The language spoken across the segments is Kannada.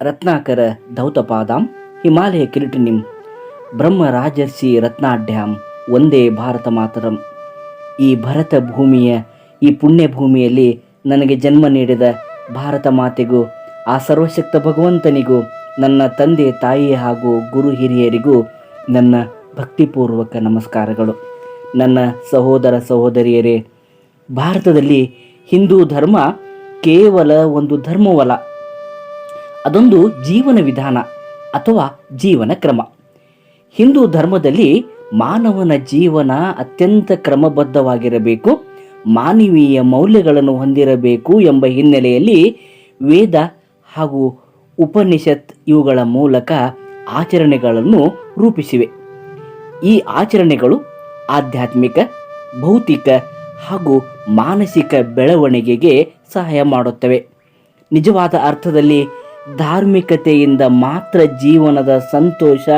ರತ್ನಾಕರ ಧೌತಪಾದಾಂ, ಹಿಮಾಲಯ ಕಿರೀಟಿನಿಂ ಬ್ರಹ್ಮ ರಾಜರ್ಷಿ ರತ್ನಾಢ್ಯಾಂ ಒಂದೇ ಭಾರತ ಮಾತರಂ. ಈ ಭರತ ಭೂಮಿಯ, ಈ ಪುಣ್ಯ ಭೂಮಿಯಲ್ಲಿ ನನಗೆ ಜನ್ಮ ನೀಡಿದ ಭಾರತ ಮಾತೆಗೂ, ಆ ಸರ್ವಶಕ್ತ ಭಗವಂತನಿಗೂ, ನನ್ನ ತಂದೆ ತಾಯಿ ಹಾಗೂ ಗುರು ಹಿರಿಯರಿಗೂ ನನ್ನ ಭಕ್ತಿಪೂರ್ವಕ ನಮಸ್ಕಾರಗಳು. ನನ್ನ ಸಹೋದರ ಸಹೋದರಿಯರೇ, ಭಾರತದಲ್ಲಿ ಹಿಂದೂ ಧರ್ಮ ಕೇವಲ ಒಂದು ಧರ್ಮವಲ್ಲ. ಅದೊಂದು ಜೀವನ ವಿಧಾನ ಅಥವಾ ಜೀವನ ಕ್ರಮ. ಹಿಂದೂ ಧರ್ಮದಲ್ಲಿ ಮಾನವನ ಜೀವನ ಅತ್ಯಂತ ಕ್ರಮಬದ್ಧವಾಗಿರಬೇಕು, ಮಾನವೀಯ ಮೌಲ್ಯಗಳನ್ನು ಹೊಂದಿರಬೇಕು ಎಂಬ ಹಿನ್ನೆಲೆಯಲ್ಲಿ ವೇದ ಹಾಗೂ ಉಪನಿಷತ್ ಇವುಗಳ ಮೂಲಕ ಆಚರಣೆಗಳನ್ನು ರೂಪಿಸಿವೆ. ಈ ಆಚರಣೆಗಳು ಆಧ್ಯಾತ್ಮಿಕ, ಭೌತಿಕ ಹಾಗೂ ಮಾನಸಿಕ ಬೆಳವಣಿಗೆಗೆ ಸಹಾಯ ಮಾಡುತ್ತವೆ. ನಿಜವಾದ ಅರ್ಥದಲ್ಲಿ ಧಾರ್ಮಿಕತೆಯಿಂದ ಮಾತ್ರ ಜೀವನದ ಸಂತೋಷ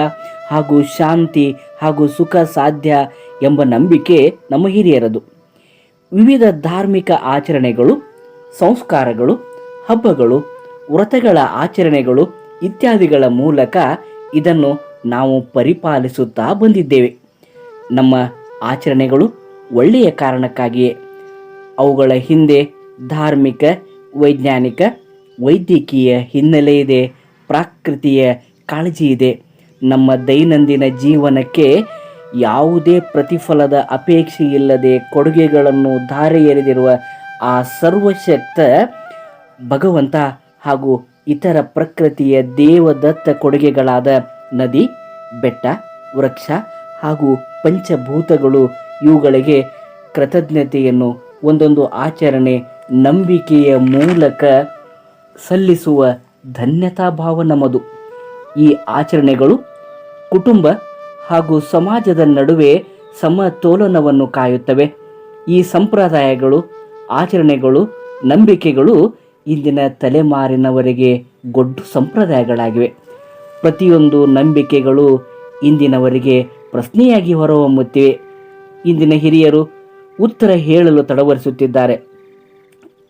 ಹಾಗೂ ಶಾಂತಿ ಹಾಗೂ ಸುಖ ಸಾಧ್ಯ ಎಂಬ ನಂಬಿಕೆ ನಮ್ಮ ಹಿರಿಯರದು. ವಿವಿಧ ಧಾರ್ಮಿಕ ಆಚರಣೆಗಳು, ಸಂಸ್ಕಾರಗಳು, ಹಬ್ಬಗಳು, ವ್ರತಗಳ ಆಚರಣೆಗಳು ಇತ್ಯಾದಿಗಳ ಮೂಲಕ ಇದನ್ನು ನಾವು ಪರಿಪಾಲಿಸುತ್ತಾ ಬಂದಿದ್ದೇವೆ. ನಮ್ಮ ಆಚರಣೆಗಳು ಒಳ್ಳೆಯ ಕಾರಣಕ್ಕಾಗಿಯೇ ಅವುಗಳ ಹಿಂದೆ ಧಾರ್ಮಿಕ, ವೈಜ್ಞಾನಿಕ ವೈದ್ಯಕೀಯ ಹಿನ್ನೆಲೆ ಇದೆ, ಪ್ರಾಕೃತಿಯ ಕಾಳಜಿ ಇದೆ. ನಮ್ಮ ದೈನಂದಿನ ಜೀವನಕ್ಕೆ ಯಾವುದೇ ಪ್ರತಿಫಲದ ಅಪೇಕ್ಷೆ ಇಲ್ಲದೆ ಕೊಡುಗೆಗಳನ್ನು ಧಾರೆ ಎರೆದಿರುವ ಆ ಸರ್ವಶಕ್ತ ಭಗವಂತ ಹಾಗೂ ಇತರ ಪ್ರಕೃತಿಯ ದೇವದತ್ತ ಕೊಡುಗೆಗಳಾದ ನದಿ, ಬೆಟ್ಟ, ವೃಕ್ಷ ಹಾಗೂ ಪಂಚಭೂತಗಳು ಇವುಗಳಿಗೆ ಕೃತಜ್ಞತೆಯನ್ನು, ಒಂದೊಂದು ಆಚರಣೆ ನಂಬಿಕೆಯ ಮೂಲಕ ಸಲ್ಲಿಸುವ ಧನ್ಯತಾ ಭಾವ ನಮ್ಮದು ಈ ಆಚರಣೆಗಳು ಕುಟುಂಬ ಹಾಗೂ ಸಮಾಜದ ನಡುವೆ ಸಮತೋಲನವನ್ನು ಕಾಯುತ್ತವೆ. ಈ ಸಂಪ್ರದಾಯಗಳು, ಆಚರಣೆಗಳು, ನಂಬಿಕೆಗಳು ಇಂದಿನ ತಲೆಮಾರಿನವರೆಗೆ ಗೊಡ್ಡು ಸಂಪ್ರದಾಯಗಳಾಗಿವೆ. ಪ್ರತಿಯೊಂದು ನಂಬಿಕೆಗಳು ಇಂದಿನವರಿಗೆ ಪ್ರಶ್ನೆಯಾಗಿ ಹೊರಹೊಮ್ಮುತ್ತಿವೆ. ಇಂದಿನ ಹಿರಿಯರು ಉತ್ತರ ಹೇಳಲು ತಡವರಿಸುತ್ತಿದ್ದಾರೆ.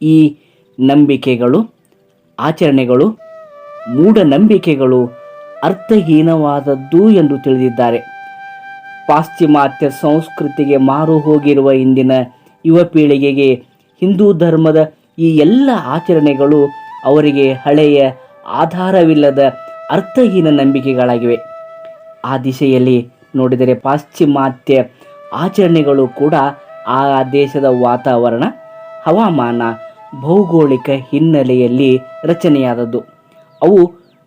ಈ ನಂಬಿಕೆಗಳು ಆಚರಣೆಗಳು, ಮೂಢನಂಬಿಕೆಗಳು ಅರ್ಥಹೀನವಾದದ್ದು ಎಂದು ತಿಳಿದಿದ್ದಾರೆ. ಪಾಶ್ಚಿಮಾತ್ಯ ಸಂಸ್ಕೃತಿಗೆ ಮಾರು ಹೋಗಿರುವ ಇಂದಿನ ಯುವ ಪೀಳಿಗೆಗೆ ಹಿಂದೂ ಧರ್ಮದ ಈ ಎಲ್ಲ ಆಚರಣೆಗಳು ಅವರಿಗೆ ಹಳೆಯ ಆಧಾರವಿಲ್ಲದ ಅರ್ಥಹೀನ ನಂಬಿಕೆಗಳಾಗಿವೆ. ಆ ದಿಶೆಯಲ್ಲಿ ನೋಡಿದರೆ ಪಾಶ್ಚಿಮಾತ್ಯ ಆಚರಣೆಗಳು ಕೂಡ ಆ ದೇಶದ ವಾತಾವರಣ, ಹವಾಮಾನ ಭೌಗೋಳಿಕ ಹಿನ್ನೆಲೆಯಲ್ಲಿ ರಚನೆಯಾದದ್ದು. ಅವು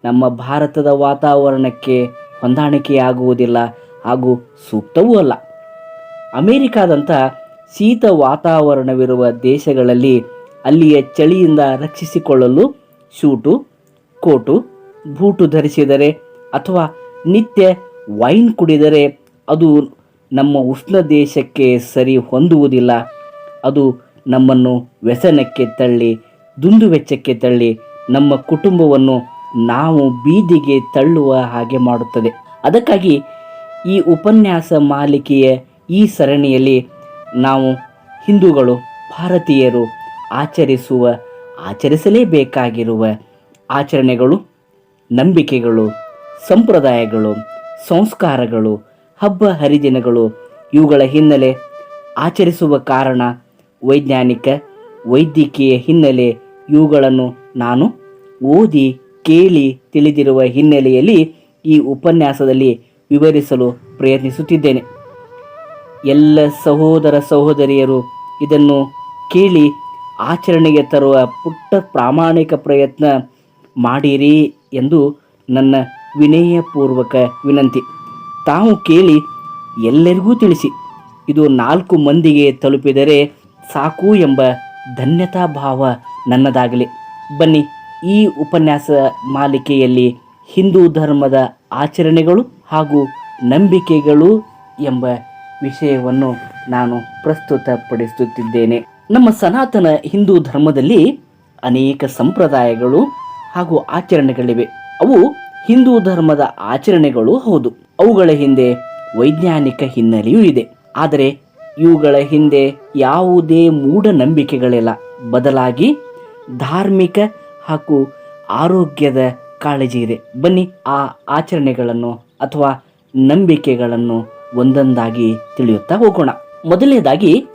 ನಮ್ಮ ಭಾರತದ ವಾತಾವರಣಕ್ಕೆ ಹೊಂದಾಣಿಕೆಯಾಗುವುದಿಲ್ಲ ಹಾಗೂ ಸೂಕ್ತವೂ ಅಲ್ಲ. ಅಮೇರಿಕಾದಂಥ ಶೀತ ವಾತಾವರಣವಿರುವ ದೇಶಗಳಲ್ಲಿ ಅಲ್ಲಿಯ ಚಳಿಯಿಂದ ರಕ್ಷಿಸಿಕೊಳ್ಳಲು ಶೂಟು, ಕೋಟು, ಬೂಟು ಧರಿಸಿದರೆ ಅಥವಾ ನಿತ್ಯ ವೈನ್ ಕುಡಿದರೆ ಅದು ನಮ್ಮ ಉಷ್ಣ ದೇಶಕ್ಕೆ ಸರಿ ಹೊಂದುವುದಿಲ್ಲ. ಅದು ನಮ್ಮನ್ನು ವ್ಯಸನಕ್ಕೆ ತಳ್ಳಿ, ದುಂದುವೆಚ್ಚಕ್ಕೆ ತಳ್ಳಿ, ನಮ್ಮ ಕುಟುಂಬವನ್ನು ನಾವು ಬೀದಿಗೆ ತಳ್ಳುವ ಹಾಗೆ ಮಾಡುತ್ತದೆ. ಅದಕ್ಕಾಗಿ ಈ ಉಪನ್ಯಾಸ ಮಾಲಿಕೆಯ ಈ ಸರಣಿಯಲ್ಲಿ ನಾವು ಹಿಂದೂಗಳು, ಭಾರತೀಯರು ಆಚರಿಸುವ, ಆಚರಿಸಲೇಬೇಕಾಗಿರುವ ಆಚರಣೆಗಳು, ನಂಬಿಕೆಗಳು, ಸಂಪ್ರದಾಯಗಳು, ಸಂಸ್ಕಾರಗಳು, ಹಬ್ಬ ಹರಿದಿನಗಳು ಇವುಗಳ ಹಿನ್ನೆಲೆ ಆಚರಿಸುವ ಕಾರಣ ವೈಜ್ಞಾನಿಕ ವೈದ್ಯಕೀಯ ಹಿನ್ನೆಲೆ ಇವುಗಳನ್ನು ನಾನು ಓದಿ ಕೇಳಿ ತಿಳಿದಿರುವ ಹಿನ್ನೆಲೆಯಲ್ಲಿ ಈ ಉಪನ್ಯಾಸದಲ್ಲಿ ವಿವರಿಸಲು ಪ್ರಯತ್ನಿಸುತ್ತಿದ್ದೇನೆ. ಎಲ್ಲ ಸಹೋದರ ಸಹೋದರಿಯರು ಇದನ್ನು ಕೇಳಿ ಆಚರಣೆಗೆ ತರುವ ಪುಟ್ಟ ಪ್ರಾಮಾಣಿಕ ಪ್ರಯತ್ನ ಮಾಡಿರಿ ಎಂದು ನನ್ನ ವಿನಯಪೂರ್ವಕ ವಿನಂತಿ. ತಾವು ಕೇಳಿ ಎಲ್ಲರಿಗೂ ತಿಳಿಸಿ. ಇದು ನಾಲ್ಕು ಮಂದಿಗೆ ತಲುಪಿದರೆ ಸಾಕು ಎಂಬ ಧನ್ಯತಾ ಭಾವ ನನ್ನದಾಗಲಿ. ಬನ್ನಿ, ಈ ಉಪನ್ಯಾಸ ಮಾಲಿಕೆಯಲ್ಲಿ ಹಿಂದೂ ಧರ್ಮದ ಆಚರಣೆಗಳು ಹಾಗೂ ನಂಬಿಕೆಗಳು ಎಂಬ ವಿಷಯವನ್ನು ನಾನು ಪ್ರಸ್ತುತಪಡಿಸುತ್ತಿದ್ದೇನೆ. ನಮ್ಮ ಸನಾತನ ಹಿಂದೂ ಧರ್ಮದಲ್ಲಿ ಅನೇಕ ಸಂಪ್ರದಾಯಗಳು ಹಾಗೂ ಆಚರಣೆಗಳಿವೆ. ಅವು ಹಿಂದೂ ಧರ್ಮದ ಆಚರಣೆಗಳು ಹೌದು. ಅವುಗಳ ಹಿಂದೆ ವೈಜ್ಞಾನಿಕ ಹಿನ್ನೆಲೆಯೂ ಇದೆ. ಆದರೆ ಇವುಗಳ ಹಿಂದೆ ಯಾವುದೇ ಮೂಢನಂಬಿಕೆಗಳಿಲ್ಲ. ಬದಲಾಗಿ ಧಾರ್ಮಿಕ ಹಾಗೂ ಆರೋಗ್ಯದ ಕಾಳಜಿ ಇದೆ. ಬನ್ನಿ ಆ ಆಚರಣೆಗಳನ್ನು ಅಥವಾ ನಂಬಿಕೆಗಳನ್ನು ಒಂದೊಂದಾಗಿ ತಿಳಿಯುತ್ತಾ ಹೋಗೋಣ. ಮೊದಲನೇದಾಗಿ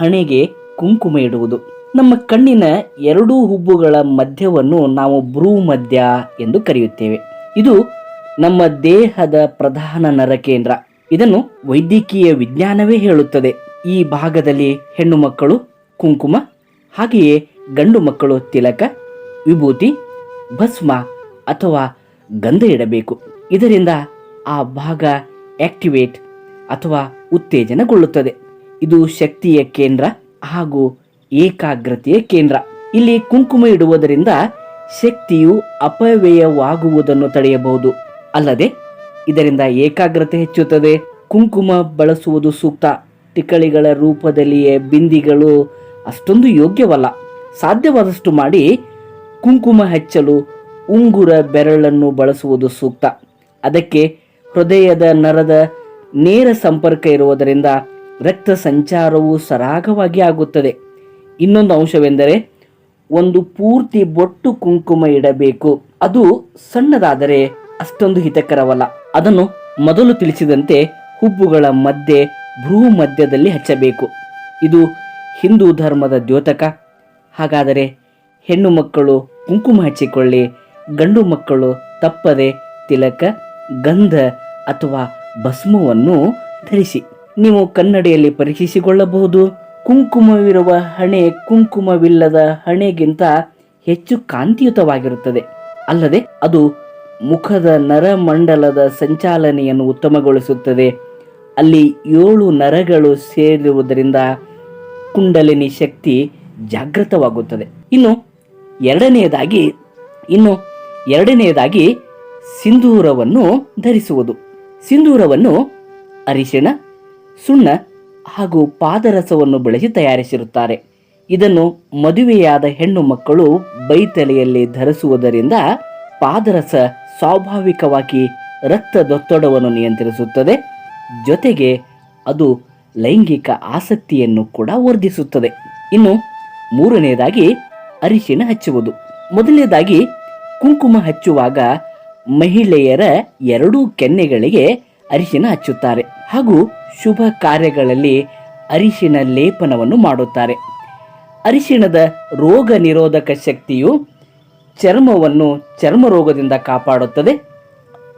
ಹಣೆಗೆ ಕುಂಕುಮ ಇಡುವುದು. ನಮ್ಮ ಕಣ್ಣಿನ ಎರಡೂ ಹುಬ್ಬುಗಳ ಮಧ್ಯವನ್ನು ನಾವು ಭ್ರೂ ಮಧ್ಯ ಎಂದು ಕರೆಯುತ್ತೇವೆ. ಇದು ನಮ್ಮ ದೇಹದ ಪ್ರಧಾನ ನರಕೇಂದ್ರ. ಇದನ್ನು ವೈದ್ಯಕೀಯ ವಿಜ್ಞಾನವೇ ಹೇಳುತ್ತದೆ. ಈ ಭಾಗದಲ್ಲಿ ಹೆಣ್ಣು ಮಕ್ಕಳು, ಕುಂಕುಮ, ಹಾಗೆಯೇ ಗಂಡು ಮಕ್ಕಳು ತಿಲಕ, ವಿಭೂತಿ, ಭಸ್ಮ ಅಥವಾ ಗಂಧ ಇಡಬೇಕು. ಇದರಿಂದ ಆ ಭಾಗ ಆಕ್ಟಿವೇಟ್ ಅಥವಾ ಉತ್ತೇಜನಗೊಳ್ಳುತ್ತದೆ. ಇದು ಶಕ್ತಿಯ ಕೇಂದ್ರ ಹಾಗೂ ಏಕಾಗ್ರತೆಯ ಕೇಂದ್ರ. ಇಲ್ಲಿ ಕುಂಕುಮ ಇಡುವುದರಿಂದ ಶಕ್ತಿಯು ಅಪವ್ಯಯವಾಗುವುದನ್ನು ತಡೆಯಬಹುದು. ಅಲ್ಲದೆ ಇದರಿಂದ ಏಕಾಗ್ರತೆ ಹೆಚ್ಚುತ್ತದೆ. ಕುಂಕುಮ ಬಳಸುವುದು ಸೂಕ್ತ. ತಿಕ್ಕಳಿಗಳ ರೂಪದಲ್ಲಿಯೇ ಬಿಂದಿಗಳು ಅಷ್ಟೊಂದು ಯೋಗ್ಯವಲ್ಲ. ಸಾಧ್ಯವಾದಷ್ಟು ಮಾಡಿ ಕುಂಕುಮ ಹಚ್ಚಲು ಉಂಗುರ ಬೆರಳನ್ನು ಬಳಸುವುದು ಸೂಕ್ತ. ಅದಕ್ಕೆ ಹೃದಯದ ನರದ ನೇರ ಸಂಪರ್ಕ ಇರುವುದರಿಂದ ರಕ್ತ ಸಂಚಾರವು ಸರಾಗವಾಗಿ ಆಗುತ್ತದೆ. ಇನ್ನೊಂದು ಅಂಶವೆಂದರೆ ಒಂದು ಪೂರ್ತಿ ಬೊಟ್ಟು ಕುಂಕುಮ ಇಡಬೇಕು. ಅದು ಸಣ್ಣದಾದರೆ ಅಷ್ಟೊಂದು ಹಿತಕರವಲ್ಲ. ಅದನ್ನು ಮೊದಲು ತಿಳಿಸಿದಂತೆ ಹುಬ್ಬುಗಳ ಮಧ್ಯೆ ಭ್ರೂ ಮಧ್ಯದಲ್ಲಿ ಹಚ್ಚಬೇಕು. ಇದು ಹಿಂದೂ ಧರ್ಮದ ದ್ಯೋತಕ. ಹಾಗಾದರೆ ಹೆಣ್ಣು ಮಕ್ಕಳು ಕುಂಕುಮ ಹಚ್ಚಿಕೊಳ್ಳಿ, ಗಂಡು ಮಕ್ಕಳು ತಪ್ಪದೆ ತಿಲಕ, ಗಂಧ ಅಥವಾ ಭಸ್ಮವನ್ನು ಧರಿಸಿ. ನೀವು ಕನ್ನಡಿಯಲ್ಲಿ ಪರೀಕ್ಷಿಸಿಕೊಳ್ಳಬಹುದು. ಕುಂಕುಮವಿರುವ ಹಣೆ ಕುಂಕುಮವಿಲ್ಲದ ಹಣೆಗಿಂತ ಹೆಚ್ಚು ಕಾಂತಿಯುತವಾಗಿರುತ್ತದೆ. ಅಲ್ಲದೆ ಅದು ಮುಖದ ನರಮಂಡಲದ ಸಂಚಾಲನೆಯನ್ನು ಉತ್ತಮಗೊಳಿಸುತ್ತದೆ. ಅಲ್ಲಿ ಏಳು ನರಗಳು ಸೇರಿರುವುದರಿಂದ ಕುಂಡಲಿನಿ ಶಕ್ತಿ ಜಾಗೃತವಾಗುತ್ತದೆ. ಇನ್ನು ಎರಡನೆಯದಾಗಿ ಇನ್ನು ಎರಡನೆಯದಾಗಿ ಸಿಂಧೂರವನ್ನು ಧರಿಸುವುದು. ಸಿಂಧೂರವನ್ನು ಅರಿಶಿಣ, ಸುಣ್ಣ ಹಾಗೂ ಪಾದರಸವನ್ನು ಬಳಸಿ ತಯಾರಿಸಿರುತ್ತಾರೆ. ಇದನ್ನು ಮದುವೆಯಾದ ಹೆಣ್ಣು ಮಕ್ಕಳು ಬೈತಲೆಯಲ್ಲಿ ಧರಿಸುವುದರಿಂದ ಪಾದರಸ ಸ್ವಾಭಾವಿಕವಾಗಿ ರಕ್ತದೊತ್ತಡವನ್ನು ನಿಯಂತ್ರಿಸುತ್ತದೆ. ಜೊತೆಗೆ ಅದು ಲೈಂಗಿಕ ಆಸಕ್ತಿಯನ್ನು ಕೂಡ ವರ್ಧಿಸುತ್ತದೆ. ಇನ್ನು ಮೂರನೆಯದಾಗಿ ಅರಿಶಿನ ಹಚ್ಚುವುದು. ಮೊದಲನೇದಾಗಿ ಕುಂಕುಮ ಹಚ್ಚುವಾಗ ಮಹಿಳೆಯರ ಎರಡೂ ಕೆನ್ನೆಗಳಿಗೆ ಅರಿಶಿನ ಹಚ್ಚುತ್ತಾರೆ. ಹಾಗೂ ಶುಭ ಕಾರ್ಯಗಳಲ್ಲಿ ಅರಿಶಿನ ಲೇಪನವನ್ನು ಮಾಡುತ್ತಾರೆ. ಅರಿಶಿಣದ ರೋಗ ನಿರೋಧಕ ಶಕ್ತಿಯು ಚರ್ಮವನ್ನು ಚರ್ಮ ರೋಗದಿಂದ ಕಾಪಾಡುತ್ತದೆ.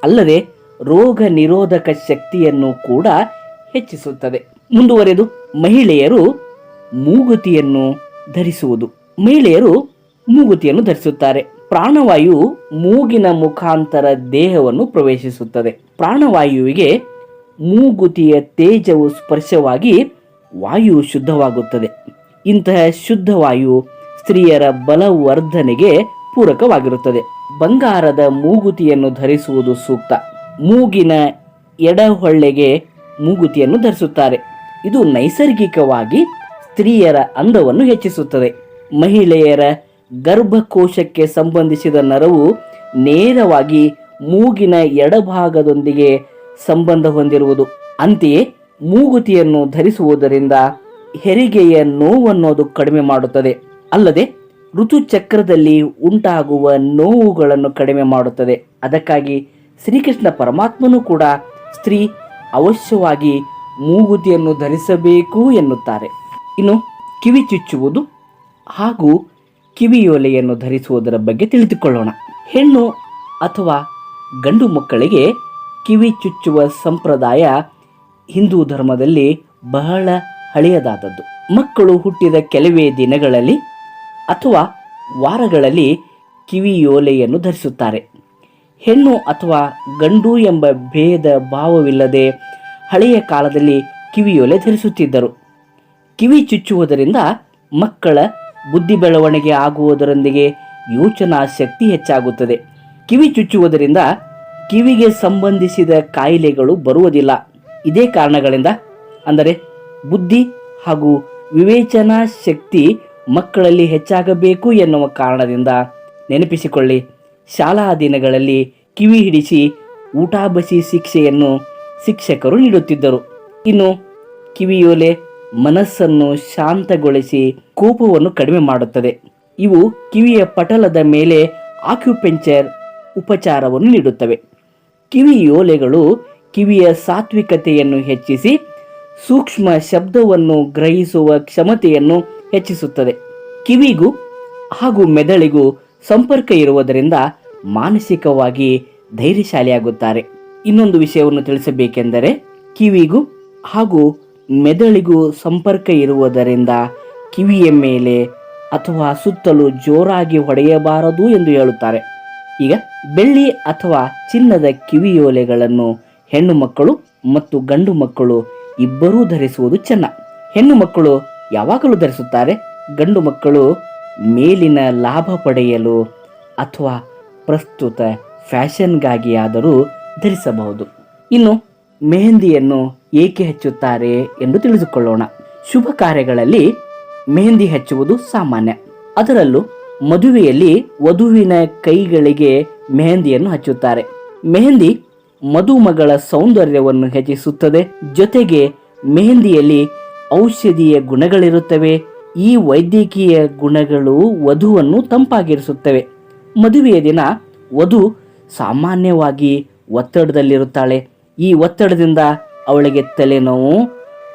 ಅಲ್ಲದೆ ರೋಗ ನಿರೋಧಕ ಶಕ್ತಿಯನ್ನು ಕೂಡ ಹೆಚ್ಚಿಸುತ್ತದೆ. ಮುಂದುವರೆದು ಮಹಿಳೆಯರು ಮೂಗುತಿಯನ್ನು ಧರಿಸುವುದು. ಮಹಿಳೆಯರು ಮೂಗುತಿಯನ್ನು ಧರಿಸುತ್ತಾರೆ. ಪ್ರಾಣವಾಯು ಮೂಗಿನ ಮುಖಾಂತರ ದೇಹವನ್ನು ಪ್ರವೇಶಿಸುತ್ತದೆ. ಪ್ರಾಣವಾಯುವಿಗೆ ಮೂಗುತಿಯ ತೇಜವು ಸ್ಪರ್ಶವಾಗಿ ವಾಯು ಶುದ್ಧವಾಗುತ್ತದೆ. ಇಂತಹ ಶುದ್ಧವಾಯು ಸ್ತ್ರೀಯರ ಬಲವರ್ಧನೆಗೆ ಪೂರಕವಾಗಿರುತ್ತದೆ. ಬಂಗಾರದ ಮೂಗುತಿಯನ್ನು ಧರಿಸುವುದು ಸೂಕ್ತ. ಮೂಗಿನ ಎಡಹೊಳ್ಳೆಗೆ ಮೂಗುತಿಯನ್ನು ಧರಿಸುತ್ತಾರೆ. ಇದು ನೈಸರ್ಗಿಕವಾಗಿ ಸ್ತ್ರೀಯರ ಅಂದವನ್ನು ಹೆಚ್ಚಿಸುತ್ತದೆ. ಮಹಿಳೆಯರ ಗರ್ಭಕೋಶಕ್ಕೆ ಸಂಬಂಧಿಸಿದ ನರವು ನೇರವಾಗಿ ಮೂಗಿನ ಎಡಭಾಗದೊಂದಿಗೆ ಸಂಬಂಧ ಹೊಂದಿರುವುದು. ಅಂತೆಯೇ ಮೂಗುತಿಯನ್ನು ಧರಿಸುವುದರಿಂದ ಹೆರಿಗೆಯ ನೋವನ್ನೋದು ಕಡಿಮೆ ಮಾಡುತ್ತದೆ. ಅಲ್ಲದೆ ಋತುಚಕ್ರದಲ್ಲಿ ಉಂಟಾಗುವ ನೋವುಗಳನ್ನು ಕಡಿಮೆ ಮಾಡುತ್ತದೆ. ಅದಕ್ಕಾಗಿ ಶ್ರೀಕೃಷ್ಣ ಪರಮಾತ್ಮನೂ ಕೂಡ ಸ್ತ್ರೀ ಅವಶ್ಯವಾಗಿ ಮೂಗುತಿಯನ್ನು ಧರಿಸಬೇಕು ಎನ್ನುತ್ತಾರೆ. ಇನ್ನು ಕಿವಿ ಚುಚ್ಚುವುದು ಹಾಗೂ ಕಿವಿಯೋಲೆಯನ್ನು ಧರಿಸುವುದರ ಬಗ್ಗೆ ತಿಳಿದುಕೊಳ್ಳೋಣ. ಹೆಣ್ಣು ಅಥವಾ ಗಂಡು ಮಕ್ಕಳಿಗೆ ಕಿವಿ ಚುಚ್ಚುವ ಸಂಪ್ರದಾಯ ಹಿಂದೂ ಧರ್ಮದಲ್ಲಿ ಬಹಳ ಹಳೆಯದಾದದ್ದು. ಮಕ್ಕಳು ಹುಟ್ಟಿದ ಕೆಲವೇ ದಿನಗಳಲ್ಲಿ ಅಥವಾ ವಾರಗಳಲ್ಲಿ ಕಿವಿಯೋಲೆಯನ್ನು ಧರಿಸುತ್ತಾರೆ. ಹೆಣ್ಣು ಅಥವಾ ಗಂಡು ಎಂಬ ಭೇದ ಭಾವವಿಲ್ಲದೆ ಹಳೆಯ ಕಾಲದಲ್ಲಿ ಕಿವಿಯೋಲೆ ಧರಿಸುತ್ತಿದ್ದರು. ಕಿವಿ ಚುಚ್ಚುವುದರಿಂದ ಮಕ್ಕಳ ಬುದ್ಧಿ ಬೆಳವಣಿಗೆ ಆಗುವುದರೊಂದಿಗೆ ಯೋಚನಾ ಶಕ್ತಿ ಹೆಚ್ಚಾಗುತ್ತದೆ. ಕಿವಿ ಚುಚ್ಚುವುದರಿಂದ ಕಿವಿಗೆ ಸಂಬಂಧಿಸಿದ ಕಾಯಿಲೆಗಳು ಬರುವುದಿಲ್ಲ. ಇದೇ ಕಾರಣಗಳಿಂದ ಅಂದರೆ ಬುದ್ಧಿ ಹಾಗೂ ವಿವೇಚನಾ ಶಕ್ತಿ ಮಕ್ಕಳಲ್ಲಿ ಹೆಚ್ಚಾಗಬೇಕು ಎನ್ನುವ ಕಾರಣದಿಂದ ನೆನಪಿಸಿಕೊಳ್ಳಿ, ಶಾಲಾ ದಿನಗಳಲ್ಲಿ ಕಿವಿ ಹಿಡಿಸಿ ಊಟ ಬಸಿ ಶಿಕ್ಷೆಯನ್ನು ಶಿಕ್ಷಕರು ನೀಡುತ್ತಿದ್ದರು. ಇನ್ನು ಕಿವಿಯೋಲೆ ಮನಸ್ಸನ್ನು ಶಾಂತಗೊಳಿಸಿ ಕೋಪವನ್ನು ಕಡಿಮೆ ಮಾಡುತ್ತದೆ. ಇವು ಕಿವಿಯ ಪಟಲದ ಮೇಲೆ ಆಕ್ಯುಪೆಂಚರ್ ಉಪಚಾರವನ್ನು ನೀಡುತ್ತವೆ. ಕಿವಿಯೋಲೆಗಳು ಕಿವಿಯ ಸಾತ್ವಿಕತೆಯನ್ನು ಹೆಚ್ಚಿಸಿ ಸೂಕ್ಷ್ಮ ಶಬ್ದವನ್ನು ಗ್ರಹಿಸುವ ಕ್ಷಮತೆಯನ್ನು ಹೆಚ್ಚಿಸುತ್ತದೆ. ಕಿವಿಗೂ ಹಾಗೂ ಮೆದುಳಿಗೂ ಸಂಪರ್ಕ ಇರುವುದರಿಂದ ಮಾನಸಿಕವಾಗಿ ಧೈರ್ಯಶಾಲಿಯಾಗುತ್ತಾರೆ. ಇನ್ನೊಂದು ವಿಷಯವನ್ನು ತಿಳಿಸಬೇಕೆಂದರೆ ಕಿವಿಗೂ ಹಾಗೂ ಮೆದುಳಿಗೂ ಸಂಪರ್ಕ ಇರುವುದರಿಂದ ಕಿವಿಯ ಮೇಲೆ ಅಥವಾ ಸುತ್ತಲೂ ಜೋರಾಗಿ ಹೊಡೆಯಬಾರದು ಎಂದು ಹೇಳುತ್ತಾರೆ. ಈಗ ಬೆಳ್ಳಿ ಅಥವಾ ಚಿನ್ನದ ಕಿವಿಯೋಲೆಗಳನ್ನು ಹೆಣ್ಣು ಮಕ್ಕಳು ಮತ್ತು ಗಂಡು ಮಕ್ಕಳು ಇಬ್ಬರೂ ಧರಿಸುವುದು ಚೆನ್ನ. ಹೆಣ್ಣು ಮಕ್ಕಳು ಯಾವಾಗಲೂ ಧರಿಸುತ್ತಾರೆ. ಗಂಡು ಮಕ್ಕಳು ಮೇಲಿನ ಲಾಭ ಪಡೆಯಲು ಅಥವಾ ಪ್ರಸ್ತುತ ಫ್ಯಾಷನ್ಗಾಗಿ ಆದರೂ ಧರಿಸಬಹುದು. ಇನ್ನು ಮೆಹಂದಿಯನ್ನು ಏಕೆ ಹಚ್ಚುತ್ತಾರೆ ಎಂದು ತಿಳಿದುಕೊಳ್ಳೋಣ. ಶುಭ ಕಾರ್ಯಗಳಲ್ಲಿ ಮೆಹಂದಿ ಹಚ್ಚುವುದು ಸಾಮಾನ್ಯ. ಅದರಲ್ಲೂ ಮದುವೆಯಲ್ಲಿ ವಧುವಿನ ಕೈಗಳಿಗೆ ಮೆಹಂದಿಯನ್ನು ಹಚ್ಚುತ್ತಾರೆ. ಮೆಹಂದಿ ಮದುಮಗಳ ಸೌಂದರ್ಯವನ್ನು ಹೆಚ್ಚಿಸುತ್ತದೆ. ಜೊತೆಗೆ ಮೆಹಂದಿಯಲ್ಲಿ ಔಷಧೀಯ ಗುಣಗಳಿರುತ್ತವೆ. ಈ ವೈದ್ಯಕೀಯ ಗುಣಗಳು ವಧುವನ್ನು ತಂಪಾಗಿರಿಸುತ್ತವೆ. ಮದುವೆಯ ದಿನ ವಧು ಸಾಮಾನ್ಯವಾಗಿ ಒತ್ತಡದಲ್ಲಿರುತ್ತಾಳೆ. ಈ ಒತ್ತಡದಿಂದ ಅವಳಿಗೆ ತಲೆನೋವು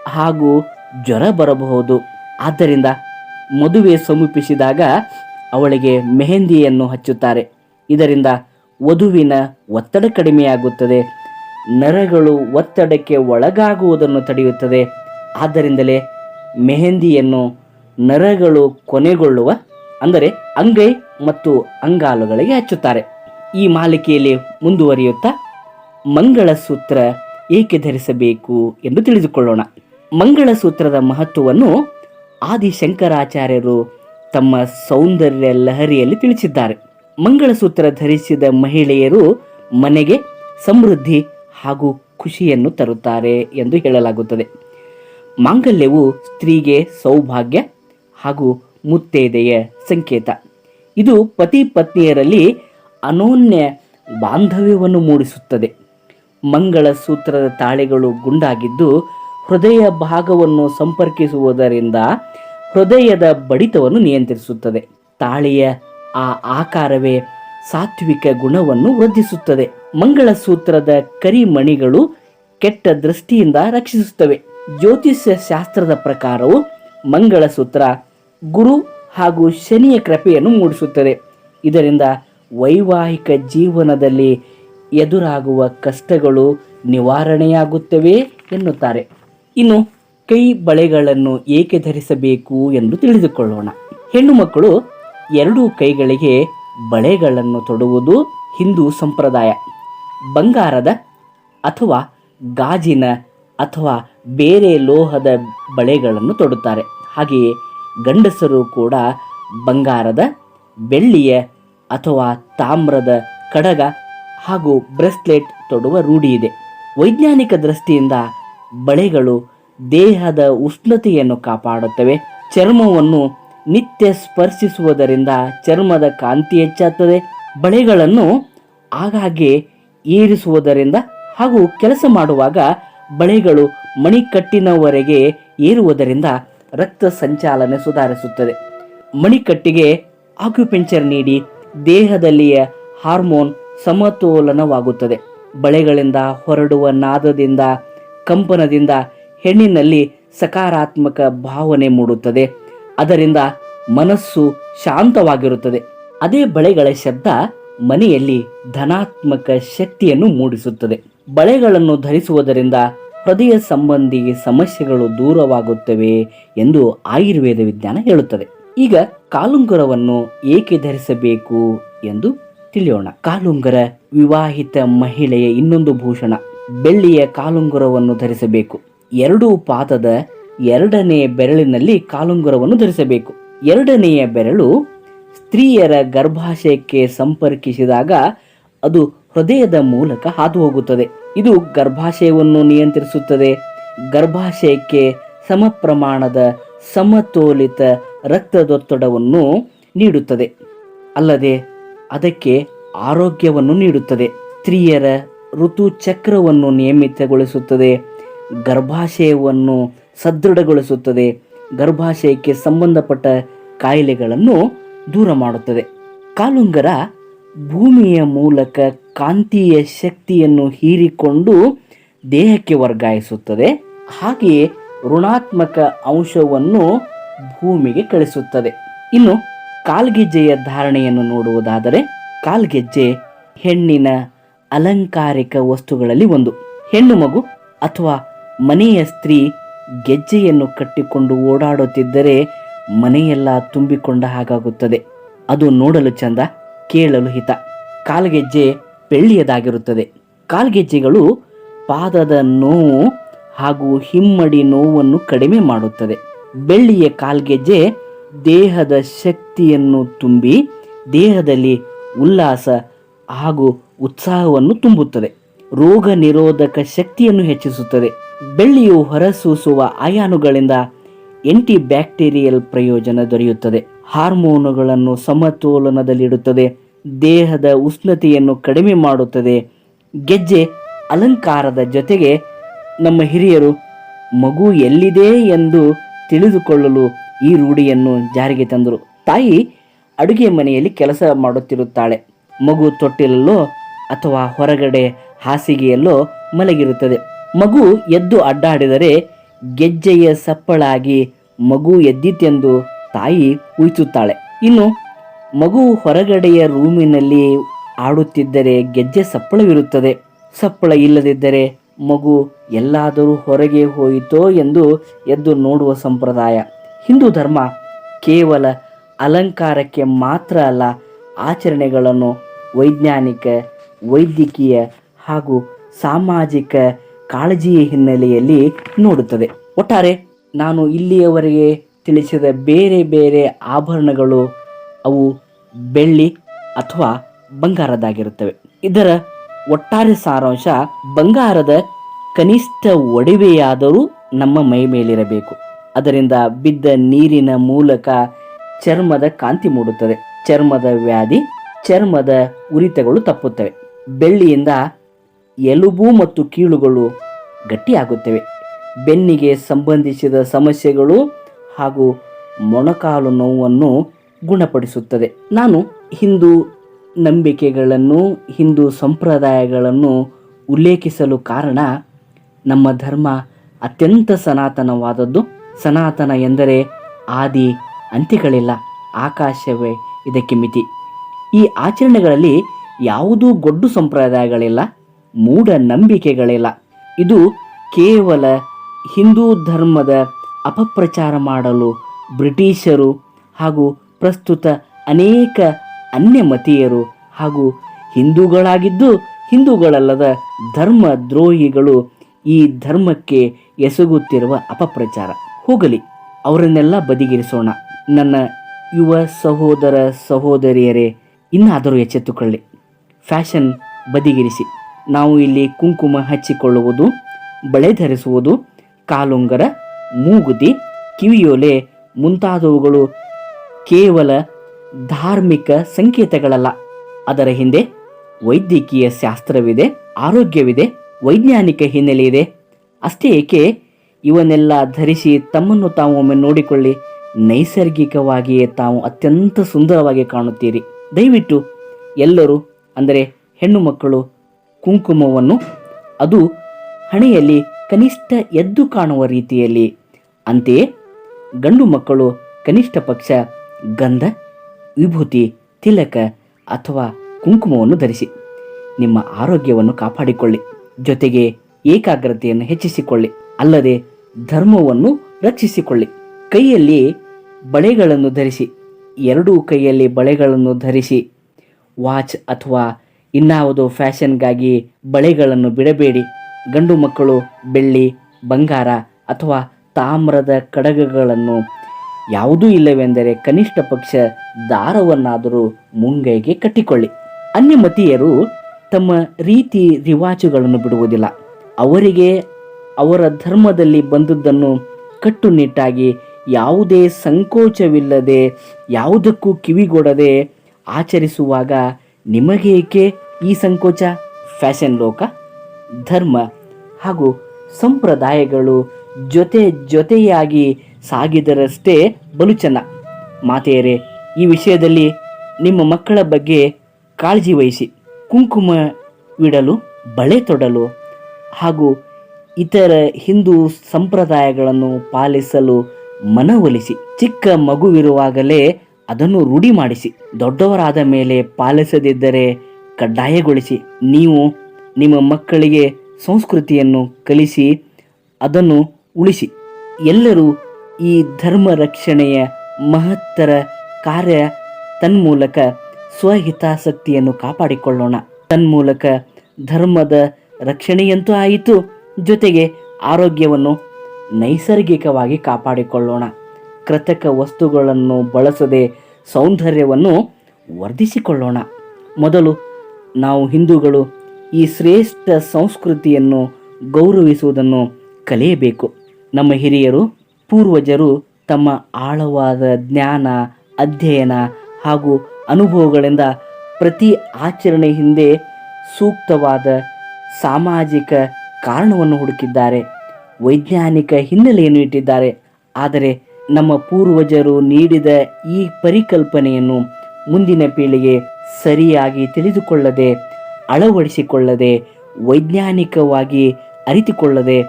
ಹಾಗೂ ಜ್ವರ ಬರಬಹುದು. ಆದ್ದರಿಂದ ಮದುವೆ ಸಮೀಪಿಸಿದಾಗ ಅವಳಿಗೆ ಮೆಹಂದಿಯನ್ನು ಹಚ್ಚುತ್ತಾರೆ. ಇದರಿಂದ ವಧುವಿನ ಒತ್ತಡ ಕಡಿಮೆಯಾಗುತ್ತದೆ. ನರಗಳು ಒತ್ತಡಕ್ಕೆ ಒಳಗಾಗುವುದನ್ನು ತಡೆಯುತ್ತದೆ. ಆದ್ದರಿಂದಲೇ ಮೆಹಂದಿಯನ್ನು ನರಗಳು ಕೊನೆಗೊಳ್ಳುವ, ಅಂದರೆ ಅಂಗೈ ಮತ್ತು ಅಂಗಾಲುಗಳಿಗೆ ಹಚ್ಚುತ್ತಾರೆ. ಈ ಮಾಲಿಕೆಯಲ್ಲಿ ಮುಂದುವರಿಯುತ್ತಾ ಮಂಗಳಸೂತ್ರ ಏಕೆ ಧರಿಸಬೇಕು ಎಂದು ತಿಳಿದುಕೊಳ್ಳೋಣ. ಮಂಗಳಸೂತ್ರದ ಮಹತ್ವವನ್ನು ಆದಿಶಂಕರಾಚಾರ್ಯರು ತಮ್ಮ ಸೌಂದರ್ಯ ಲಹರಿಯಲ್ಲಿ ತಿಳಿಸಿದ್ದಾರೆ. ಮಂಗಳಸೂತ್ರ ಧರಿಸಿದ ಮಹಿಳೆಯರು ಮನೆಗೆ ಸಮೃದ್ಧಿ ಹಾಗೂ ಖುಷಿಯನ್ನು ತರುತ್ತಾರೆ ಎಂದು ಹೇಳಲಾಗುತ್ತದೆ. ಮಾಂಗಲ್ಯವು ಸ್ತ್ರೀಗೆ ಸೌಭಾಗ್ಯ ಹಾಗೂ ಮುತ್ತೈದೆಯ ಸಂಕೇತ. ಇದು ಪತಿ ಪತ್ನಿಯರಲ್ಲಿ ಅನೋನ್ಯ ಬಾಂಧವ್ಯವನ್ನು ಮೂಡಿಸುತ್ತದೆ. ಮಂಗಳ ಸೂತ್ರದ ತಾಳೆಗಳು ಗುಂಡಾಗಿದ್ದು ಹೃದಯ ಭಾಗವನ್ನು ಸಂಪರ್ಕಿಸುವುದರಿಂದ ಹೃದಯದ ಬಡಿತವನ್ನು ನಿಯಂತ್ರಿಸುತ್ತದೆ. ತಾಳೆಯ ಆ ಆಕಾರವೇ ಸಾತ್ವಿಕ ಗುಣವನ್ನು ವೃದ್ಧಿಸುತ್ತದೆ. ಮಂಗಳಸೂತ್ರದ ಕರಿಮಣಿಗಳು ಕೆಟ್ಟ ದೃಷ್ಟಿಯಿಂದ ರಕ್ಷಿಸುತ್ತವೆ. ಜ್ಯೋತಿಷ್ಯ ಶಾಸ್ತ್ರದ ಪ್ರಕಾರವು ಮಂಗಳಸೂತ್ರ, ಗುರು ಹಾಗೂ ಶನಿಯ ಕೃಪೆಯನ್ನು ಮೂಡಿಸುತ್ತದೆ. ಇದರಿಂದ ವೈವಾಹಿಕ ಜೀವನದಲ್ಲಿ ಎದುರಾಗುವ ಕಷ್ಟಗಳು ನಿವಾರಣೆಯಾಗುತ್ತವೆ ಎನ್ನುತ್ತಾರೆ. ಇನ್ನು ಕೈ ಬಳೆಗಳನ್ನು ಏಕೆ ಧರಿಸಬೇಕು ಎಂದು ತಿಳಿದುಕೊಳ್ಳೋಣ. ಹೆಣ್ಣು ಮಕ್ಕಳು ಎರಡೂ ಕೈಗಳಿಗೆ ಬಳೆಗಳನ್ನು ತೊಡುವುದು ಹಿಂದೂ ಸಂಪ್ರದಾಯ. ಬಂಗಾರದ ಅಥವಾ ಗಾಜಿನ ಅಥವಾ ಬೇರೆ ಲೋಹದ ಬಳೆಗಳನ್ನು ತೊಡುತ್ತಾರೆ. ಹಾಗೆಯೇ ಗಂಡಸರು ಕೂಡ ಬಂಗಾರದ ಬೆಳ್ಳಿಯ ಅಥವಾ ತಾಮ್ರದ ಕಡಗ ಹಾಗೂ ಬ್ರೆಸ್ಲೆಟ್ ತೊಡುವ ರೂಢಿಯಿದೆ ವೈಜ್ಞಾನಿಕ ದೃಷ್ಟಿಯಿಂದ ಬಳೆಗಳು ದೇಹದ ಉಷ್ಣತೆಯನ್ನು ಕಾಪಾಡುತ್ತವೆ. ಚರ್ಮವನ್ನು ನಿತ್ಯ ಸ್ಪರ್ಶಿಸುವುದರಿಂದ ಚರ್ಮದ ಕಾಂತಿ ಹೆಚ್ಚಾಗ್ತದೆ. ಬಳೆಗಳನ್ನು ಆಗಾಗ್ಗೆ ಏರಿಸುವುದರಿಂದ ಹಾಗೂ ಕೆಲಸ ಮಾಡುವಾಗ ಬಳೆಗಳು ಮಣಿಕಟ್ಟಿನವರೆಗೆ ಏರುವುದರಿಂದ ರಕ್ತ ಸಂಚಾಲನೆ ಸುಧಾರಿಸುತ್ತದೆ. ಮಣಿಕಟ್ಟಿಗೆ ಆಕ್ಯುಪೆಂಚರ್ ನೀಡಿ ದೇಹದಲ್ಲಿಯ ಹಾರ್ಮೋನ್ ಸಮತೋಲನವಾಗುತ್ತದೆ. ಬಳೆಗಳಿಂದ ಹೊರಡುವ ನಾದದಿಂದ, ಕಂಪನದಿಂದ ಹೆಣ್ಣಿನಲ್ಲಿ ಸಕಾರಾತ್ಮಕ ಭಾವನೆ ಮೂಡುತ್ತದೆ. ಅದರಿಂದ ಮನಸ್ಸು ಶಾಂತವಾಗಿರುತ್ತದೆ. ಅದೇ ಬಳೆಗಳ ಶಬ್ದ ಮನೆಯಲ್ಲಿ ಧನಾತ್ಮಕ ಶಕ್ತಿಯನ್ನು ಮೂಡಿಸುತ್ತದೆ. ಬಳೆಗಳನ್ನು ಧರಿಸುವುದರಿಂದ ಹೃದಯ ಸಂಬಂಧಿ ಸಮಸ್ಯೆಗಳು ದೂರವಾಗುತ್ತವೆ ಎಂದು ಆಯುರ್ವೇದ ವಿಜ್ಞಾನ ಹೇಳುತ್ತದೆ. ಈಗ ಕಾಲುಂಗರವನ್ನು ಏಕೆ ಧರಿಸಬೇಕು ಎಂದು ತಿಳಿಯೋಣ. ಕಾಲುಂಗರ ವಿವಾಹಿತ ಮಹಿಳೆಯ ಇನ್ನೊಂದು ಭೂಷಣ, ಬೆಳ್ಳಿಯ ಕಾಲುಂಗುರವನ್ನು ಧರಿಸಬೇಕು. ಎರಡೂ ಪಾದದ ಎರಡನೆಯ ಬೆರಳಿನಲ್ಲಿ ಕಾಲುಂಗುರವನ್ನು ಧರಿಸಬೇಕು. ಎರಡನೆಯ ಬೆರಳು ಸ್ತ್ರೀಯರ ಗರ್ಭಾಶಯಕ್ಕೆ ಸಂಪರ್ಕಿಸಿದಾಗ ಅದು ಹೃದಯದ ಮೂಲಕ ಹಾದು ಹೋಗುತ್ತದೆ. ಇದು ಗರ್ಭಾಶಯವನ್ನು ನಿಯಂತ್ರಿಸುತ್ತದೆ. ಗರ್ಭಾಶಯಕ್ಕೆ ಸಮ ಪ್ರಮಾಣದ ಸಮತೋಲಿತ ರಕ್ತದೊತ್ತಡವನ್ನು ನೀಡುತ್ತದೆ. ಅಲ್ಲದೆ ಅದಕ್ಕೆ ಆರೋಗ್ಯವನ್ನು ನೀಡುತ್ತದೆ. ಸ್ತ್ರೀಯರ ಋತುಚಕ್ರವನ್ನು ನಿಯಮಿತಗೊಳಿಸುತ್ತದೆ. ಗರ್ಭಾಶಯವನ್ನು ಸದೃಢಗೊಳಿಸುತ್ತದೆ. ಗರ್ಭಾಶಯಕ್ಕೆ ಸಂಬಂಧಪಟ್ಟ ಕಾಯಿಲೆಗಳನ್ನು ದೂರ ಮಾಡುತ್ತದೆ. ಕಾಲುಂಗರ ಭೂಮಿಯ ಮೂಲಕ ಕಾಂತೀಯ ಶಕ್ತಿಯನ್ನು ಹೀರಿಕೊಂಡು ದೇಹಕ್ಕೆ ವರ್ಗಾಯಿಸುತ್ತದೆ. ಹಾಗೆಯೇ ಋಣಾತ್ಮಕ ಅಂಶವನ್ನು ಭೂಮಿಗೆ ಕಳಿಸುತ್ತದೆ. ಇನ್ನು ಕಾಲ್ಗೆಜ್ಜೆಯ ಧಾರಣೆಯನ್ನು ನೋಡುವುದಾದರೆ, ಕಾಲ್ಗೆಜ್ಜೆ ಹೆಣ್ಣಿನ ಅಲಂಕಾರಿಕ ವಸ್ತುಗಳಲ್ಲಿ ಒಂದು. ಹೆಣ್ಣು ಮಗು ಅಥವಾ ಮನೆಯ ಸ್ತ್ರೀ ಗೆಜ್ಜೆಯನ್ನು ಕಟ್ಟಿಕೊಂಡು ಓಡಾಡುತ್ತಿದ್ದರೆ ಮನೆಯೆಲ್ಲ ತುಂಬಿಕೊಂಡ ಹಾಗಾಗುತ್ತದೆ. ಅದು ನೋಡಲು ಚಂದ. ಕೇಳಲು ಹಿತ. ಕಾಲ್ಗೆಜ್ಜೆ ಬೆಳ್ಳಿಯದಾಗಿರುತ್ತದೆ. ಕಾಲ್ಗೆಜ್ಜೆಗಳು ಪಾದದ ನೋವು ಹಾಗೂ ಹಿಮ್ಮಡಿ ನೋವನ್ನು ಕಡಿಮೆ ಮಾಡುತ್ತದೆ. ಬೆಳ್ಳಿಯ ಕಾಲ್ಗೆಜ್ಜೆ ದೇಹದ ಶಕ್ತಿಯನ್ನು ತುಂಬಿ ದೇಹದಲ್ಲಿ ಉಲ್ಲಾಸ ಹಾಗೂ ಉತ್ಸಾಹವನ್ನು ತುಂಬುತ್ತದೆ. ರೋಗ ನಿರೋಧಕ ಶಕ್ತಿಯನ್ನು ಹೆಚ್ಚಿಸುತ್ತದೆ. ಬೆಳ್ಳಿಯು ಹೊರಸೂಸುವ ಅಯಾನುಗಳಿಂದ ಎಂಟಿ ಬ್ಯಾಕ್ಟೀರಿಯಲ್ ಪ್ರಯೋಜನ ದೊರೆಯುತ್ತದೆ. ಹಾರ್ಮೋನುಗಳನ್ನು ಸಮತೋಲನದಲ್ಲಿಡುತ್ತದೆ, ದೇಹದ ಉಷ್ಣತೆಯನ್ನು ಕಡಿಮೆ ಮಾಡುತ್ತದೆ. ಗೆಜ್ಜೆ ಅಲಂಕಾರದ ಜೊತೆಗೆ ನಮ್ಮ ಹಿರಿಯರು, ಮಗು ಎಲ್ಲಿದೆ ಎಂದು ತಿಳಿದುಕೊಳ್ಳಲು ಈ ರೂಢಿಯನ್ನು ಜಾರಿಗೆ ತಂದರು. ತಾಯಿ ಅಡುಗೆ ಮನೆಯಲ್ಲಿ ಕೆಲಸ ಮಾಡುತ್ತಿರುತ್ತಾಳೆ. ಮಗು ತೊಟ್ಟಿಲಲ್ಲೋ ಅಥವಾ ಹೊರಗಡೆ ಹಾಸಿಗೆಯಲ್ಲೋ ಮಲಗಿರುತ್ತದೆ. ಮಗು ಎದ್ದು ಅಡ್ಡಾಡಿದರೆ ಗೆಜ್ಜೆಯ ಸಪ್ಪಳಾಗಿ ಮಗು ಎದ್ದಿತೆಂದು ತಾಯಿ ಕುಯ್ತುತ್ತಾಳೆ ಇನ್ನು ಮಗು ಹೊರಗಡೆಯ ರೂಮಿನಲ್ಲಿ ಆಡುತ್ತಿದ್ದರೆ ಗೆಜ್ಜೆ ಸಪ್ಪಳವಿರುತ್ತದೆ. ಸಪ್ಪಳ ಇಲ್ಲದಿದ್ದರೆ ಮಗು ಎಲ್ಲಾದರೂ ಹೊರಗೆ ಹೋಯಿತೋ ಎಂದು ಎದ್ದು ನೋಡುವ ಸಂಪ್ರದಾಯ. ಹಿಂದೂ ಧರ್ಮ ಕೇವಲ ಅಲಂಕಾರಕ್ಕೆ ಮಾತ್ರ ಅಲ್ಲ, ಆಚರಣೆಗಳನ್ನು ವೈಜ್ಞಾನಿಕ, ವೈದ್ಯಕೀಯ ಹಾಗೂ ಸಾಮಾಜಿಕ ಕಾಳಜಿಯ ಹಿನ್ನೆಲೆಯಲ್ಲಿ ನೋಡುತ್ತದೆ. ಒಟ್ಟಾರೆ ನಾನು ಇಲ್ಲಿಯವರೆಗೆ ತಿಳಿಸಿದ ಬೇರೆ ಬೇರೆ ಆಭರಣಗಳು ಅವು ಬೆಳ್ಳಿ ಅಥವಾ ಬಂಗಾರದಾಗಿರುತ್ತವೆ ಇದರ ಒಟ್ಟಾರೆ ಸಾರಾಂಶ ಬಂಗಾರದ ಕನಿಷ್ಠ ಒಡವೆಯಾದರೂ ನಮ್ಮ ಮೈ ಮೇಲಿರಬೇಕು. ಅದರಿಂದ ಬಿದ್ದ ನೀರಿನ ಮೂಲಕ ಚರ್ಮದ ಕಾಂತಿ ಮೂಡುತ್ತದೆ. ಚರ್ಮದ ವ್ಯಾಧಿ, ಚರ್ಮದ ಉರಿತಗಳು ತಪ್ಪುತ್ತವೆ. ಬೆಳ್ಳಿಯಿಂದ ಎಲುಬು ಮತ್ತು ಕೀಳುಗಳು ಗಟ್ಟಿಯಾಗುತ್ತವೆ. ಬೆನ್ನಿಗೆ ಸಂಬಂಧಿಸಿದ ಸಮಸ್ಯೆಗಳು ಹಾಗೂ ಮೊಣಕಾಲು ನೋವನ್ನು ಗುಣಪಡಿಸುತ್ತದೆ. ನಾನು ಹಿಂದೂ ನಂಬಿಕೆಗಳನ್ನು, ಹಿಂದೂ ಸಂಪ್ರದಾಯಗಳನ್ನು ಉಲ್ಲೇಖಿಸಲು ಕಾರಣ ನಮ್ಮ ಧರ್ಮ ಅತ್ಯಂತ ಸನಾತನವಾದದ್ದು. ಸನಾತನ ಎಂದರೆ ಆದಿ ಅಂತ್ಯಗಳಿಲ್ಲ, ಆಕಾಶವೇ ಇದಕ್ಕೆ ಮಿತಿ. ಈ ಆಚರಣೆಗಳಲ್ಲಿ ಯಾವುದೂ ಗೊಡ್ಡು ಸಂಪ್ರದಾಯಗಳಿಲ್ಲ ಮೂಢ ನಂಬಿಕೆಗಳಿಲ್ಲ ಇದು ಕೇವಲ ಹಿಂದೂ ಧರ್ಮದ ಅಪಪ್ರಚಾರ ಮಾಡಲು ಬ್ರಿಟಿಷರು ಹಾಗೂ ಪ್ರಸ್ತುತ ಅನೇಕ ಅನ್ಯಮತೀಯರು ಹಾಗೂ ಹಿಂದೂಗಳಾಗಿದ್ದು ಹಿಂದೂಗಳಲ್ಲದ ಧರ್ಮ ದ್ರೋಹಿಗಳು ಈ ಧರ್ಮಕ್ಕೆ ಎಸಗುತ್ತಿರುವ ಅಪಪ್ರಚಾರ. ಹೋಗಲಿ, ಅವರನ್ನೆಲ್ಲ ಬದಿಗಿರಿಸೋಣ. ನನ್ನ ಯುವ ಸಹೋದರ ಸಹೋದರಿಯರೇ, ಇನ್ನಾದರೂ ಎಚ್ಚೆತ್ತುಕೊಳ್ಳಿ. ಫ್ಯಾಷನ್ ಬದಿಗಿರಿಸಿ. ನಾವು ಇಲ್ಲಿ ಕುಂಕುಮ ಹಚ್ಚಿಕೊಳ್ಳುವುದು, ಬಳೆ ಧರಿಸುವುದು, ಕಾಲುಂಗರ ಮೂಗುತಿ ಕಿವಿಯೋಲೆ ಮುಂತಾದವುಗಳು ಕೇವಲ ಧಾರ್ಮಿಕ ಸಂಕೇತಗಳಲ್ಲ. ಅದರ ಹಿಂದೆ ವೈದ್ಯಕೀಯ ಶಾಸ್ತ್ರವಿದೆ, ಆರೋಗ್ಯವಿದೆ, ವೈಜ್ಞಾನಿಕ ಹಿನ್ನೆಲೆ ಇದೆ. ಅಷ್ಟೇ ಏಕೆ ಇವನ್ನೆಲ್ಲ ಧರಿಸಿ ತಮ್ಮನ್ನು ತಾವು ಒಮ್ಮೆ ನೋಡಿಕೊಳ್ಳಿ, ನೈಸರ್ಗಿಕವಾಗಿಯೇ ತಾವು ಅತ್ಯಂತ ಸುಂದರವಾಗಿ ಕಾಣುತ್ತೀರಿ. ದಯವಿಟ್ಟು ಎಲ್ಲರೂ, ಅಂದರೆ ಹೆಣ್ಣು ಮಕ್ಕಳು, ಕುಂಕುಮವನ್ನು, ಅದು ಹಣೆಯಲ್ಲಿ ಕನಿಷ್ಠ ಎದ್ದು ಕಾಣುವ ರೀತಿಯಲ್ಲಿ. ಅಂತೆಯೇ ಗಂಡು ಮಕ್ಕಳು ಕನಿಷ್ಠ ಪಕ್ಷ ಗಂಧ, ವಿಭೂತಿ, ತಿಲಕ ಅಥವಾ ಕುಂಕುಮವನ್ನು ಧರಿಸಿ. ನಿಮ್ಮ ಆರೋಗ್ಯವನ್ನು ಕಾಪಾಡಿಕೊಳ್ಳಿ. ಜೊತೆಗೆ ಏಕಾಗ್ರತೆಯನ್ನು ಹೆಚ್ಚಿಸಿಕೊಳ್ಳಿ. ಅಲ್ಲದೆ ಧರ್ಮವನ್ನು ರಕ್ಷಿಸಿಕೊಳ್ಳಿ. ಕೈಯಲ್ಲಿ ಬಳೆಗಳನ್ನು ಧರಿಸಿ. ಎರಡೂ ಕೈಯಲ್ಲಿ ಬಳೆಗಳನ್ನು ಧರಿಸಿ. ವಾಚ್ ಅಥವಾ ಇನ್ನಾವುದೋ ಫ್ಯಾಷನ್ಗಾಗಿ ಬಳೆಗಳನ್ನು ಬಿಡಬೇಡಿ. ಗಂಡು ಮಕ್ಕಳು ಬೆಳ್ಳಿ, ಬಂಗಾರ ಅಥವಾ ತಾಮ್ರದ ಕಡಗಗಳನ್ನು. ಯಾವುದೂ ಇಲ್ಲವೆಂದರೆ ಕನಿಷ್ಠ ಪಕ್ಷ ದಾರವನ್ನಾದರೂ ಮುಂಗೈಗೆ ಕಟ್ಟಿಕೊಳ್ಳಿ. ಅನ್ಯಮತೀಯರು ತಮ್ಮ ರೀತಿ ರಿವಾಜುಗಳನ್ನು ಬಿಡುವುದಿಲ್ಲ. ಅವರಿಗೆ ಅವರ ಧರ್ಮದಲ್ಲಿ ಬಂದದ್ದನ್ನು ಕಟ್ಟುನಿಟ್ಟಾಗಿ ಯಾವುದೇ ಸಂಕೋಚವಿಲ್ಲದೆ, ಯಾವುದಕ್ಕೂ ಕಿವಿಗೊಡದೆ ಆಚರಿಸುವಾಗ ನಿಮಗೇಕೆ ಈ ಸಂಕೋಚ? ಫ್ಯಾಷನ್ ಲೋಕ? ಧರ್ಮ ಹಾಗೂ ಸಂಪ್ರದಾಯಗಳು ಜೊತೆ ಜೊತೆಯಾಗಿ ಸಾಗಿದರಷ್ಟೇ ಬಲುಚನ. ಮಾತೆಯರೆ, ಈ ವಿಷಯದಲ್ಲಿ ನಿಮ್ಮ ಮಕ್ಕಳ ಬಗ್ಗೆ ಕಾಳಜಿ ವಹಿಸಿ. ಕುಂಕುಮ ಇಡಲು, ಬಳೆ ತೊಡಲು ಹಾಗೂ ಇತರ ಹಿಂದೂ ಸಂಪ್ರದಾಯಗಳನ್ನು ಪಾಲಿಸಲು ಮನವೊಲಿಸಿ. ಚಿಕ್ಕ ಮಗುವಿರುವಾಗಲೇ ಅದನ್ನು ರೂಢಿ ಮಾಡಿಸಿ. ದೊಡ್ಡವರಾದ ಮೇಲೆ ಪಾಲಿಸದಿದ್ದರೆ ಕಡ್ಡಾಯಗೊಳಿಸಿ. ನೀವು ನಿಮ್ಮ ಮಕ್ಕಳಿಗೆ ಸಂಸ್ಕೃತಿಯನ್ನು ಕಲಿಸಿ, ಅದನ್ನು ಉಳಿಸಿ. ಎಲ್ಲರೂ ಈ ಧರ್ಮ ರಕ್ಷಣೆಯ ಮಹತ್ತರ ಕಾರ್ಯ ತನ್ಮೂಲಕ ಸ್ವಹಿತಾಸಕ್ತಿಯನ್ನು ಕಾಪಾಡಿಕೊಳ್ಳೋಣ. ತನ್ಮೂಲಕ ಧರ್ಮದ ರಕ್ಷಣೆಯಂತೂ ಆಯಿತು, ಜೊತೆಗೆ ಆರೋಗ್ಯವನ್ನು ನೈಸರ್ಗಿಕವಾಗಿ ಕಾಪಾಡಿಕೊಳ್ಳೋಣ. ಕೃತಕ ವಸ್ತುಗಳನ್ನು ಬಳಸದೆ ಸೌಂದರ್ಯವನ್ನು ವರ್ಧಿಸಿಕೊಳ್ಳೋಣ. ಮೊದಲು ನಾವು ಹಿಂದೂಗಳು ಈ ಶ್ರೇಷ್ಠ ಸಂಸ್ಕೃತಿಯನ್ನು ಗೌರವಿಸುವುದನ್ನು ಕಲಿಯಬೇಕು. ನಮ್ಮ ಹಿರಿಯರು, ಪೂರ್ವಜರು ತಮ್ಮ ಆಳವಾದ ಜ್ಞಾನ, ಅಧ್ಯಯನ ಹಾಗೂ ಅನುಭವಗಳಿಂದ ಪ್ರತಿ ಆಚರಣೆ ಹಿಂದೆ ಸೂಕ್ತವಾದ ಸಾಮಾಜಿಕ ಕಾರಣವನ್ನು ಹುಡುಕಿದ್ದಾರೆ. ವೈಜ್ಞಾನಿಕ ಹಿನ್ನೆಲೆಯನ್ನು ಇಟ್ಟಿದ್ದಾರೆ. ಆದರೆ ನಮ್ಮ ಪೂರ್ವಜರು ನೀಡಿದ ಈ ಪರಿಕಲ್ಪನೆಯನ್ನು ಮುಂದಿನ ಪೀಳಿಗೆ ಸರಿಯಾಗಿ ತಿಳಿದುಕೊಳ್ಳದೆ ಅಳವಡಿಸಿಕೊಳ್ಳದೆ, ವೈಜ್ಞಾನಿಕವಾಗಿ ಅರಿತುಕೊಳ್ಳದೆ,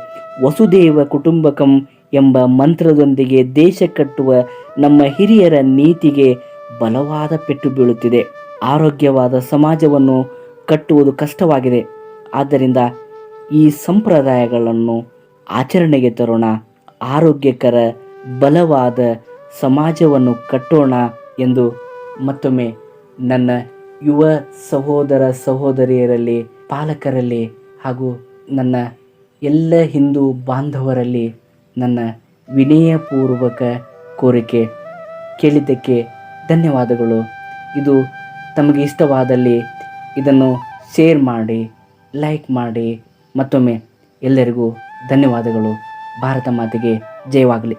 ವಸುದೇವ ಕುಟುಂಬಕಂ ಎಂಬ ಮಂತ್ರದೊಂದಿಗೆ ದೇಶ ಕಟ್ಟುವ ನಮ್ಮ ಹಿರಿಯರ ನೀತಿಗೆ ಬಲವಾದ ಪೆಟ್ಟು ಬೀಳುತ್ತಿದೆ. ಆರೋಗ್ಯವಾದ ಸಮಾಜವನ್ನು ಕಟ್ಟುವುದು ಕಷ್ಟವಾಗಿದೆ. ಆದ್ದರಿಂದ ಈ ಸಂಪ್ರದಾಯಗಳನ್ನು ಆಚರಣೆಗೆ ತರೋಣ. ಆರೋಗ್ಯಕರ, ಬಲವಾದ ಸಮಾಜವನ್ನು ಕಟ್ಟೋಣ ಎಂದು ಮತ್ತೊಮ್ಮೆ ನನ್ನ ಯುವ ಸಹೋದರ ಸಹೋದರಿಯರಲ್ಲಿ, ಪಾಲಕರಲ್ಲಿ ಹಾಗೂ ನನ್ನ ಎಲ್ಲ ಹಿಂದೂ ಬಾಂಧವರಲ್ಲಿ ನನ್ನ ವಿನಯಪೂರ್ವಕ ಕೋರಿಕೆ ಕೇಳಿದ್ದಕ್ಕೆ ಧನ್ಯವಾದಗಳು. ಇದು ತಮಗೆ ಇಷ್ಟವಾದಲ್ಲಿ ಇದನ್ನು ಶೇರ್ ಮಾಡಿ, ಲೈಕ್ ಮಾಡಿ ಮತ್ತೊಮ್ಮೆ ಎಲ್ಲರಿಗೂ ಧನ್ಯವಾದಗಳು. ಭಾರತ ಮಾತೆಗೆ ಜಯವಾಗಲಿ.